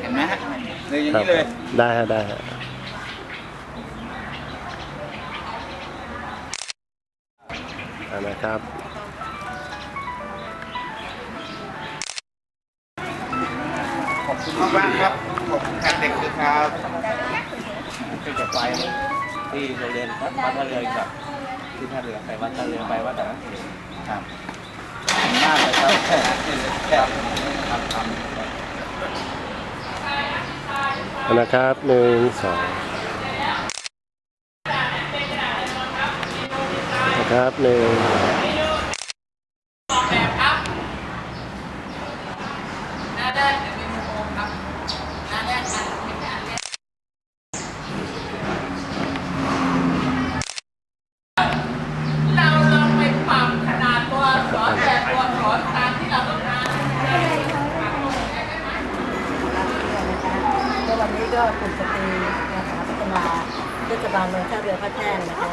เห็นไหมฮะเลยอย่างครับนี้เลย ได้ฮะได้ฮะเอานะครับขอบคุณมากๆครับ ขอบคุณแทนเด็กด้วยครับขึ้นจากไปที่โรงเรียนวัดท่าเรือกับที่ท่าเรือไปวัดท่าเรือไปวัดอะไรนะครับขอบคุณมากเลยครับ นะครับหนึ่งสองนะครับหนึ่งเราลองไปปรับขนาดตัวสอักษรแบบตัวอักษรตามที่เราต้องการ ก็วันนี้ก็กลุ่มสตรีนะคะพัฒนาเทศบาลเมืองท่าเรือพระแท่นนะคะ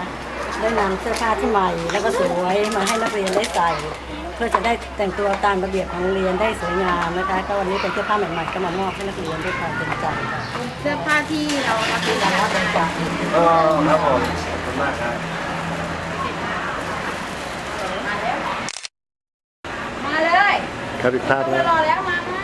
ได้นำเสื้อผ้าที่ใหม่ แล้วก็สวยมาให้นักเรียนได้ใส่ เพื่อจะได้แต่งตัวตามระเบียบของโรงเรียนได้สวยงามนะคะก็วันนี้เป็นเสื้อผ้าใหม่ๆก็มามอบให้นักเรียนด้วยความเต็มใจค่ะเสื้อผ้าที่เรารับที่การรับบริจาคเออครับผมขอบคุณมากครับมาเลยครับอีกภาพนะรอแล้วมามา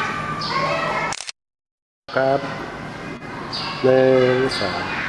ครับหนึ่งสอง